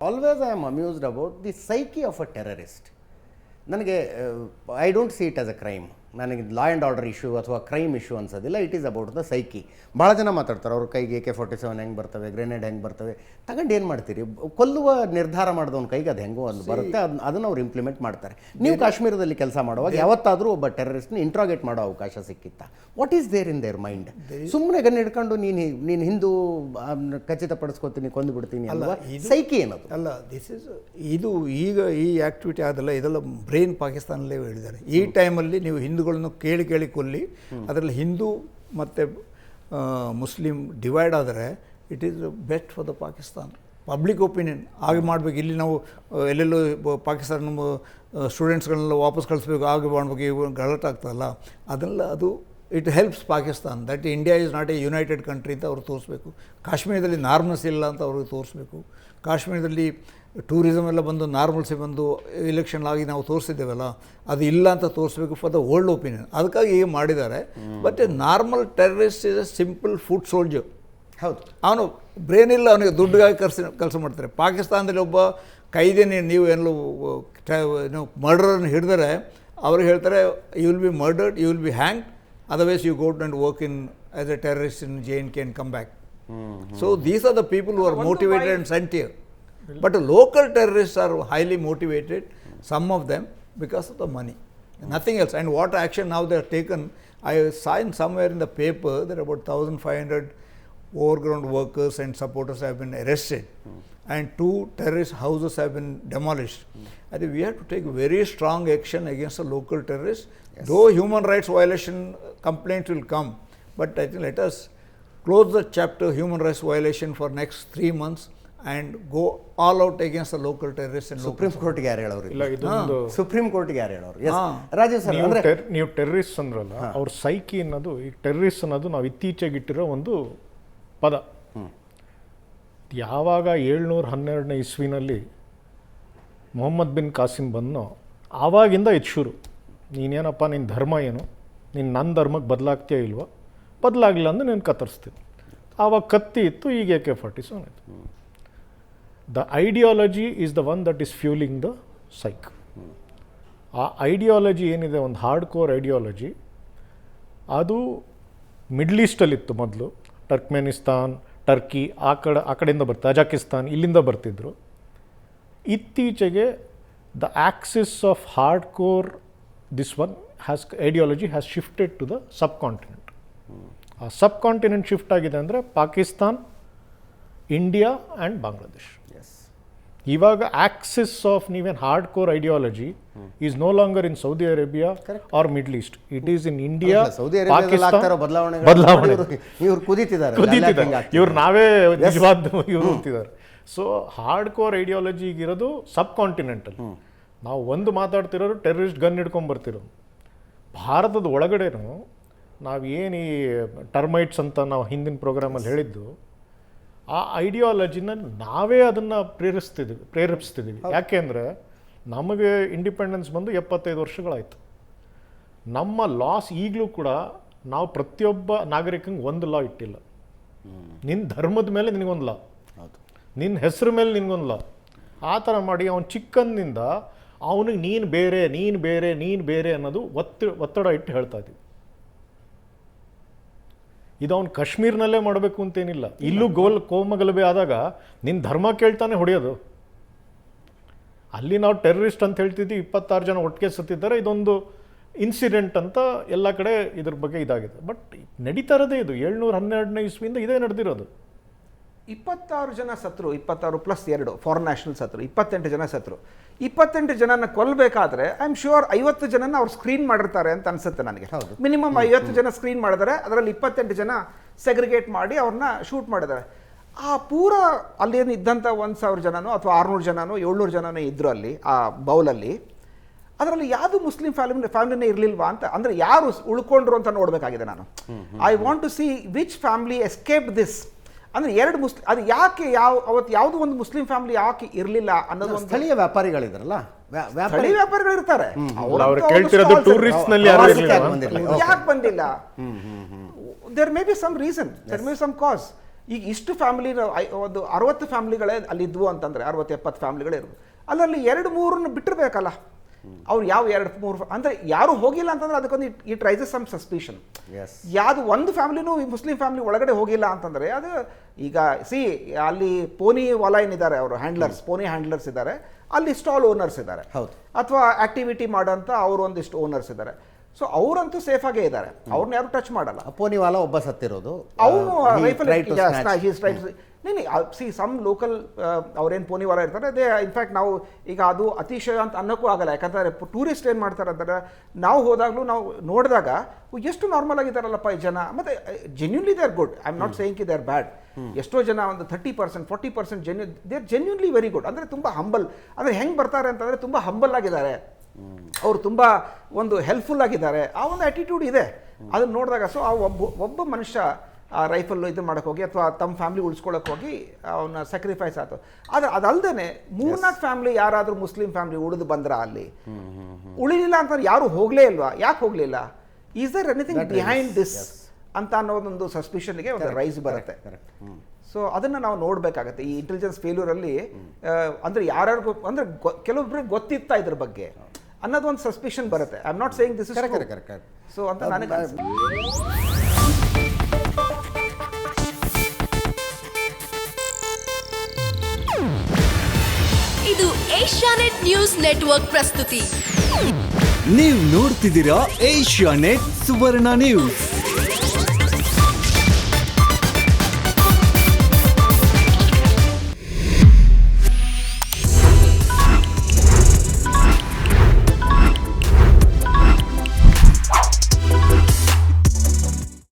Always I am amused about the psyche of a terrorist ನನಗೆ I don't see it as a crime ನನಗೆ law and order issue ಅಥವಾ crime issue ಅನ್ಸೋದಿಲ್ಲ. It is about the psyche ಭಾಳ ಜನ ಮಾತಾಡ್ತಾರೆ ಅವ್ರ ಕೈಗೆ A K forty seven ಹೆಂಗೆ ಬರ್ತವೆ ಗ್ರೆನೇಡ್ ಹೆಂಗೆ ಬರ್ತವೆ. ತಗೊಂಡು ಏನು ಮಾಡ್ತೀರಿ? ಕೊಲ್ಲುವ ನಿರ್ಧಾರ ಮಾಡಿದವನ ಕೈಗೆ ಅದು ಹೆಂಗೋ ಅಲ್ಲಿ ಬರುತ್ತೆ ಅದನ್ನ ಅದನ್ನು ಅವ್ರು ಇಂಪ್ಲಿಮೆಂಟ್ ಮಾಡ್ತಾರೆ. ನೀವು ಕಾಶ್ಮೀರದಲ್ಲಿ ಕೆಲಸ ಮಾಡುವಾಗ ಯಾವತ್ತಾದರೂ ಒಬ್ಬ ಟೆರರಿಸ್ಟ್ನ ಇಂಟ್ರಾಗೇಟ್ ಮಾಡೋ ಅವಕಾಶ ಸಿಕ್ಕಿತ್ತ? What is there in their mind ಸುಮ್ಮನೆ ಗನ್ ಹಿಡ್ಕೊಂಡು ನೀನು ನೀನು ಹಿಂದೂ ಖಚಿತಪಡಿಸ್ಕೊತೀನಿ ಕೊಂದು ಬಿಡ್ತೀನಿ ಅಲ್ವಾ ಸೈಕಿ ಏನದು? ಅಲ್ಲ ದಿಸ್ ಇಸ್ ಇದು ಈಗ ಈ ಆಕ್ಟಿವಿಟಿ ಆದಲ್ಲ ಇದೆಲ್ಲ ಬ್ರೈನ್ ಪಾಕಿಸ್ತಾನಲ್ಲೇ ಹೇಳಿದ್ದಾರೆ. ಈ ಟೈಮಲ್ಲಿ ನೀವು ಹಿಂದೂಗಳನ್ನು ಕೇಳಿ ಕೇಳಿ ಕೊಲ್ಲಿ, ಅದರಲ್ಲಿ ಹಿಂದೂ ಮತ್ತು ಮುಸ್ಲಿಂ ಡಿವೈಡ್ ಆದರೆ it is best for the Pakistan public opinion ಹಾಗೆ ಮಾಡಬೇಕು. ಇಲ್ಲಿ ನಾವು ಎಲ್ಲೆಲ್ಲೋ ಪಾಕಿಸ್ತಾನ ಸ್ಟೂಡೆಂಟ್ಸ್ಗಳನ್ನೆಲ್ಲ ವಾಪಸ್ ಕಳಿಸ್ಬೇಕು. ಹಾಗೆ ಮಾಡಬೇಕು. ಗಲಾಟೆ ಆಗ್ತದಲ್ಲ ಅದೆಲ್ಲ ಅದು it helps Pakistan that India is not a united country ಅಂತ ಅವ್ರು ತೋರಿಸ್ಬೇಕು. ಕಾಶ್ಮೀರದಲ್ಲಿ ನಾರ್ಮಲ್ಸ್ ಇಲ್ಲ ಅಂತ ಅವ್ರಿಗೆ ತೋರಿಸ್ಬೇಕು. ಕಾಶ್ಮೀರದಲ್ಲಿ ಟೂರಿಸಮ್ ಎಲ್ಲ ಬಂದು ನಾರ್ಮಲ್ಸಿ ಬಂದು ಎಲೆಕ್ಷನ್ ಆಗಿ ನಾವು ತೋರಿಸಿದ್ದೇವಲ್ಲ ಅದು ಇಲ್ಲ ಅಂತ ತೋರಿಸ್ಬೇಕು ಫಾರ್ ದ ಓಲ್ಡ್ ಒಪಿನಿಯನ್ ಅದಕ್ಕಾಗಿ ಈಗ ಮಾಡಿದ್ದಾರೆ. But a normal terrorist is a simple foot soldier ಹೌದು. ಅವನು ಬ್ರೇನ್ ಇಲ್ಲ ಅವನಿಗೆ ದುಡ್ಡುಗಾಗಿ ಕರ್ಸಿ ಕೆಲಸ ಮಾಡ್ತಾರೆ. ಪಾಕಿಸ್ತಾನದಲ್ಲಿ ಒಬ್ಬ ಕೈದೇನೆ ನೀವು ಎಲ್ಲೋ ಮರ್ಡರನ್ನು ಹಿಡಿದರೆ ಅವ್ರಿಗೆ ಹೇಳ್ತಾರೆ you will be murdered you will be hang Otherwise, you go and work in as a terrorist in JNK and come back. Mm-hmm. So these are the people who are motivated and sent here. But local terrorists are highly motivated, some of them, because of the money. Mm. Nothing else. And what action now they are taken, I signed somewhere in the paper that about 1,500 overground workers and supporters have been arrested and two terrorist houses have been demolished. I think we have to take very strong action against the local terrorists. Yes. Though human rights violation complaints will come, but I think let us close the chapter human rights violation for next three months and go all out against the local terrorists and local Court ಕೋರ್ಟ್ಗೆ ಯಾರು ಹೇಳೋರು ಇಲ್ಲ ಇದೊಂದು supreme ಕೋರ್ಟ್ಗೆ ಯಾರು ಹೇಳೋರು Rajesh sir ನೀವು ಅಂದ್ರೆ ನೀವು ಟೆರ್ರಿಸ್ಟ್ ಅಂದ್ರಲ್ಲ ಅವ್ರ ಸೈಕಿ ಅನ್ನೋದು ಈ ಟೆರ್ರಿಸ್ಟ್ ಅನ್ನೋದು ನಾವು ಇತ್ತೀಚೆಗಿಟ್ಟಿರೋ ಒಂದು ಪದ. ಯಾವಾಗ ಏಳ್ನೂರ ಹನ್ನೆರಡನೇ ಇಸ್ವಿನಲ್ಲಿ ಮೊಹಮ್ಮದ್ ಬಿನ್ ಕಾಸಿಮ್ ಬಂದನೋ, ಆವಾಗಿಂದ ಇದು ಶುರು. ನೀನೇನಪ್ಪ ನಿನ್ನ ಧರ್ಮ ಏನು? ನೀನು ನನ್ನ ಧರ್ಮಕ್ಕೆ ಬದಲಾಗ್ತೀಯ ಇಲ್ವೋ? ಬದಲಾಗಿಲ್ಲ ಅಂದ್ರೆ ನೀನು ಕತ್ತರಿಸ್ತೀನಿ. ಆವಾಗ ಕತ್ತಿ ಇತ್ತು, ಈಗ ಕೆ ಫಾರ್ಟಿ ಸೆವೆನ್ ಇತ್ತು the ideology is the one that is fuelling the psych. ಆ ಐಡಿಯಾಲಜಿ ಏನಿದೆ, ಒಂದು ಹಾರ್ಡ್ ಕೋರ್ ಐಡಿಯಾಲಜಿ, ಅದು ಮಿಡ್ಲ್ ಈಸ್ಟಲ್ಲಿತ್ತು ಮೊದಲು. ಟರ್ಕ್ಮೆನಿಸ್ತಾನ್, ಟರ್ಕಿ ಆ ಕಡೆ, ಆ ಕಡೆಯಿಂದ ಬರ್ತಾ, ಅಜಾಕಿಸ್ತಾನ್ ಇಲ್ಲಿಂದ ಬರ್ತಿದ್ರು. ಇತ್ತೀಚೆಗೆ the axis of hard core this one has, ideology has shifted to the subcontinent ಆ ಸಬ್ ಕಾಂಟಿನೆಂಟ್ ಶಿಫ್ಟ್ ಆಗಿದೆ ಅಂದರೆ Pakistan, India and Bangladesh. Yes ಇವಾಗ ಆಕ್ಸಿಸ್ ಆಫ್ ನೀವೇನ್ hard core ideology is no longer in Saudi Arabia or middle east it is in India Saudi Arabia ಬದಲಾವಣೆ ಬದಲಾವಣೆ. ಇವ್ರು ಕುದೀತಿದ್ದಾರೆ. ಕುದೀತಿದ್ದಾರೆ. ಇವ್ರು ನಾವೇ ನಿಜವಾದ ಇವ್ರು ಹೋಗ್ತಿದ್ದಾರೆ ಸೊ ಹಾರ್ಡ್ ಕೋರ್ ಐಡಿಯಾಲಜಿ ಇರೋದು ಸಬ್ ಕಾಂಟಿನೆಂಟಲ್ ನಾವು ಒಂದು ಮಾತಾಡ್ತಿರೋರು ಟೆರರಿಸ್ಟ್ ಗನ್ ಹಿಡ್ಕೊಂಡ್ ಬರ್ತಿರೋ ಭಾರತದ ಒಳಗಡೆನೂ ನಾವು ಏನು ಈ ಟರ್ಮೈಟ್ಸ್ ಅಂತ ನಾವು ಹಿಂದಿನ ಪ್ರೋಗ್ರಾಮಲ್ಲಿ ಹೇಳಿದ್ದು ಆ ಐಡಿಯಾಲಜಿನ ನಾವೇ ಅದನ್ನು ಪ್ರೇರಿಸ್ತಿದ್ದೀವಿ ಪ್ರೇರೇಪಿಸ್ತಿದ್ದೀವಿ ಯಾಕೆಂದರೆ ನಮಗೆ ಇಂಡಿಪೆಂಡೆನ್ಸ್ ಬಂದು ಎಪ್ಪತ್ತೈದು ವರ್ಷಗಳಾಯಿತು. ನಮ್ಮ ಲಾಸ್ ಈಗಲೂ ಕೂಡ ನಾವು ಪ್ರತಿಯೊಬ್ಬ ನಾಗರಿಕಂಗೆ ಒಂದು ಲಾ ಇಟ್ಟಿಲ್ಲ. ನಿನ್ನ ಧರ್ಮದ ಮೇಲೆ ನಿನಗೊಂದು ಲಾ ನಿನ್ನ ಹೆಸರು ಮೇಲೆ ನಿನಗೊಂದು ಲಾ ಆ ಥರ ಮಾಡಿ ಅವನು ಚಿಕ್ಕಂದಿನಿಂದ ಅವನಿಗೆ ನೀನು ಬೇರೆ ನೀನು ಬೇರೆ ನೀನು ಬೇರೆ ಅನ್ನೋದು ಒತ್ತ ಒತ್ತಡ ಇಟ್ಟು ಹೇಳ್ತಾ ಇದ್ದೀವಿ ಇದು ಅವ್ನು ಕಾಶ್ಮೀರ್ನಲ್ಲೇ ಮಾಡಬೇಕು ಅಂತೇನಿಲ್ಲ. ಇಲ್ಲೂ ಗೋಲ್ ಕೋಮಗಲಭೆ ಆದಾಗ ನಿನ್ನ ಧರ್ಮ ಕೇಳ್ತಾನೆ ಹೊಡೆಯೋದು. ಅಲ್ಲಿ ನಾವು ಟೆರರಿಸ್ಟ್ ಅಂತ ಹೇಳ್ತಿದ್ವಿ, ಇಪ್ಪತ್ತಾರು ಜನ ಒಟ್ಟಿಗೆ ಸತ್ತಿದ್ದಾರೆ, ಇದೊಂದು ಇನ್ಸಿಡೆಂಟ್ ಅಂತ ಎಲ್ಲ ಕಡೆ ಇದ್ರ ಬಗ್ಗೆ ಇದಾಗಿದೆ. ಬಟ್ ನಡೀತಾ ಇರೋದೇ ಇದು. ಏಳ್ನೂರ ಹನ್ನೆರಡನೇ ಇಸ್ವಿಯಿಂದ ಇದೇ ನಡೆದಿರೋದು. ಇಪ್ಪತ್ತಾರು ಜನ ಸತ್ರು ಇಪ್ಪತ್ತಾರು ಪ್ಲಸ್ ಎರಡು ಫಾರಿನ್ ನ್ಯಾಷನಲ್ ಸತ್ರು ಇಪ್ಪತ್ತೆಂಟು ಜನ ಸತ್ರು. ಇಪ್ಪತ್ತೆಂಟು ಜನನ ಕೊಲ್ಲಬೇಕಾದ್ರೆ ಐ ಆಮ್ ಶೂರ್ ಐವತ್ತು ಜನನ ಅವ್ರು ಸ್ಕ್ರೀನ್ ಮಾಡಿರ್ತಾರೆ ಅಂತ ಅನ್ಸುತ್ತೆ ನನಗೆ. ಹೌದು. ಮಿನಿಮಮ್ ಐವತ್ತು ಜನ ಸ್ಕ್ರೀನ್ ಮಾಡಿದರೆ ಅದರಲ್ಲಿ ಇಪ್ಪತ್ತೆಂಟು ಜನ ಸೆಗ್ರಿಗೇಟ್ ಮಾಡಿ ಅವ್ರನ್ನ ಶೂಟ್ ಮಾಡಿದ್ದಾರೆ. ಆ ಪೂರ ಅಲ್ಲೇನು ಇದ್ದಂಥ ಒಂದು ಸಾವಿರ ಜನನೋ ಅಥವಾ ಆರುನೂರು ಜನನೋ ಏಳ್ನೂರು ಜನನೋ ಇದ್ರು ಅಲ್ಲಿ ಆ ಬೌಲಲ್ಲಿ ಅದರಲ್ಲಿ ಯಾವುದು ಮುಸ್ಲಿಂ ಫ್ಯಾಮಿಲಿ ಫ್ಯಾಮಿಲಿನೇ ಇರಲಿಲ್ವಾ ಅಂತ ಅಂದರೆ ಯಾರು ಉಳ್ಕೊಂಡ್ರು ಅಂತ ನೋಡಬೇಕಾಗಿದೆ ನಾನು. I want to see which family escape this ಅಂದರೆ ಎರಡು ಮುಸ್ಲಿಂ ಅದು ಯಾಕೆ ಯಾವ ಅವತ್ತು ಯಾವುದೋ ಒಂದು ಮುಸ್ಲಿಂ ಫ್ಯಾಮಿಲಿ ಯಾಕೆ ಇರಲಿಲ್ಲ ಅನ್ನೋದು ಒಂದು ಸ್ಥಳೀಯ ವ್ಯಾಪಾರಿಗಳಿದ್ರಲ್ಲ ವ್ಯಾ- ವ್ಯಾಪಾರಿ ಸ್ಥಳೀಯ ವ್ಯಾಪಾರಿಗಳು ಇರ್ತಾರೆ. ಯಾಕೆ ಬಂದಿಲ್ಲ? Okay. ಯಾಕೆ ಬಂದಿಲ್ಲ there may be some reason there may some cause ಈಗ ಇಷ್ಟು ಫ್ಯಾಮಿಲಿ ಒಂದು ಅರವತ್ತು ಫ್ಯಾಮಿಲಿಗಳೇ ಅಲ್ಲಿ ಇದ್ವು ಅಂತಂದ್ರೆ ಅರವತ್ತು ಎಪ್ಪತ್ತು ಫ್ಯಾಮಿಲಿಗಳೇ ಇರ್ಬೋದು. ಅಲ್ಲಲ್ಲಿ ಎರಡು ಮೂರನ್ನು ಬಿಟ್ಟಿರ್ಬೇಕಲ್ಲ. ಅವ್ರು ಯಾವ ಎರಡು ಮೂರು ಅಂದರೆ ಯಾರು ಹೋಗಿಲ್ಲ ಅಂತಂದ್ರೆ ಅದಕ್ಕೊಂದು ಇಟ್ ರೈಸಸ್ ಸಮ್ ಸಸ್ಪಿಷನ್ ಯಾವುದು ಒಂದು ಫ್ಯಾಮಿಲಿನೂ ಮುಸ್ಲಿಂ ಫ್ಯಾಮಿಲಿ ಒಳಗಡೆ ಹೋಗಿಲ್ಲ ಅಂತಂದರೆ ಅದು ಈಗ ಸಿ ಅಲ್ಲಿ ಪೋನಿ ವಾಲ ಏನಿದ್ದಾರೆ ಅವರು ಹ್ಯಾಂಡ್ಲರ್ಸ್ ಪೋನಿ ಹ್ಯಾಂಡ್ಲರ್ಸ್ ಇದ್ದಾರೆ ಅಲ್ಲಿ ಸ್ಟಾಲ್ ಓನರ್ಸ್ ಇದ್ದಾರೆ. ಹೌದು. ಅಥವಾ ಆಕ್ಟಿವಿಟಿ ಮಾಡೋಂಥ ಅವರು ಒಂದಿಷ್ಟು ಓನರ್ಸ್ ಇದ್ದಾರೆ. ಸೊ ಅವರಂತೂ ಸೇಫ್ ಆಗೇ ಇದ್ದಾರೆ. ಅವ್ರನ್ನ ಯಾರು ಟಚ್ ಮಾಡಲ್ಲ. ಅಪೋನಿವಾಲ ಒಬ್ಬ ಸತ್ತಿರೋದು. ಅವನು ರೈಫಲ್. ನೀನು ಸಿ ಸಮ್ ಲೋಕಲ್ ಅವ್ರೇನು ಪೋನಿವಾಲ ಇರ್ತಾರೆ ಅದೇ ಇನ್ಫ್ಯಾಕ್ಟ್ ನಾವು ಈಗ ಅದು ಅತಿಶಯ ಅಂತ ಅನ್ನೋಕ್ಕೂ ಆಗಲ್ಲ. ಯಾಕಂದ್ರೆ ಟೂರಿಸ್ಟ್ ಏನು ಮಾಡ್ತಾರೆ ಅಂತಾರೆ ನಾವು ಹೋದಾಗಲೂ ನಾವು ನೋಡಿದಾಗ ಎಷ್ಟು ನಾರ್ಮಲ್ ಆಗಿದ್ದಾರಲ್ಲಪ್ಪ ಈ ಜನ. ಮತ್ತೆ genuinely they are good I am not saying they are bad ಎಷ್ಟೋ ಜನ ಒಂದು thirty percent forty percent genuine they are genuinely very good ಅಂದರೆ ತುಂಬ ಹಂಬಲ್ ಅಂದರೆ ಹೆಂಗೆ ಬರ್ತಾರೆ ಅಂತಂದರೆ ತುಂಬ ಹಂಬಲ್ ಆಗಿದ್ದಾರೆ. ಅವರು ತುಂಬ ಒಂದು ಹೆಲ್ಪ್ಫುಲ್ ಆಗಿದ್ದಾರೆ. ಆ ಒಂದು ಆ್ಯಟಿಟ್ಯೂಡ್ ಇದೆ. ಅದನ್ನ ನೋಡಿದಾಗ ಸೊ ಆ ಒಬ್ಬ ಒಬ್ಬ ಮನುಷ್ಯ ಆ ರೈಫಲ್ ಇದು ಮಾಡೋಕೆ ಹೋಗಿ ಅಥವಾ ತಮ್ಮ ಫ್ಯಾಮಿಲಿ ಉಳಿಸ್ಕೊಳ್ಳೋಕೆ ಹೋಗಿ ಅವನ್ನ ಸ್ಯಾಕ್ರಿಫೈಸ್ ಆಯ್ತು ಆದರೆ ಅದಲ್ದೇ ಮೂರ್ನಾಲ್ಕು ಫ್ಯಾಮಿಲಿ ಯಾರಾದರೂ ಮುಸ್ಲಿಂ ಫ್ಯಾಮಿಲಿ ಉಳಿದು ಬಂದ್ರ ಅಲ್ಲಿ? ಉಳಿಲಿಲ್ಲ ಅಂತಂದ್ರೆ ಯಾರು ಹೋಗಲೇ ಇಲ್ವಾ? ಯಾಕೆ ಹೋಗಲಿಲ್ಲ? Is there anything behind this ಅಂತ ಅನ್ನೋದೊಂದು ಸಸ್ಪಿಷನ್ಗೆ ಒಂದು ರೈಸ್ ಬರುತ್ತೆ. ಸೊ ಅದನ್ನು ನಾವು ನೋಡಬೇಕಾಗತ್ತೆ. ಈ ಇಂಟೆಲಿಜೆನ್ಸ್ ಫೇಲ್ಯೂರಲ್ಲಿ ಅಂದರೆ ಯಾರ್ಯಾರಿಗೂ ಅಂದರೆ ಕೆಲವೊಬ್ರಿಗೆ ಗೊತ್ತಿತ್ತಾ ಇದ್ರ ಬಗ್ಗೆ. ಅನ್ನೋದು ಒಂದು ಸಸ್ಪಿಷನ್ ಬರುತ್ತೆ I am not saying this is. So ಅಂತ ನನಗೆ. ಇದು ಏಷ್ಯಾನೆಟ್ ನ್ಯೂಸ್ ನೆಟ್ವರ್ಕ್ ಪ್ರಸ್ತುತಿ ನೀವು ನೋಡ್ತಿದ್ದೀರಾ ಏಷ್ಯಾ ನೆಟ್ ಸುವರ್ಣ ನ್ಯೂಸ್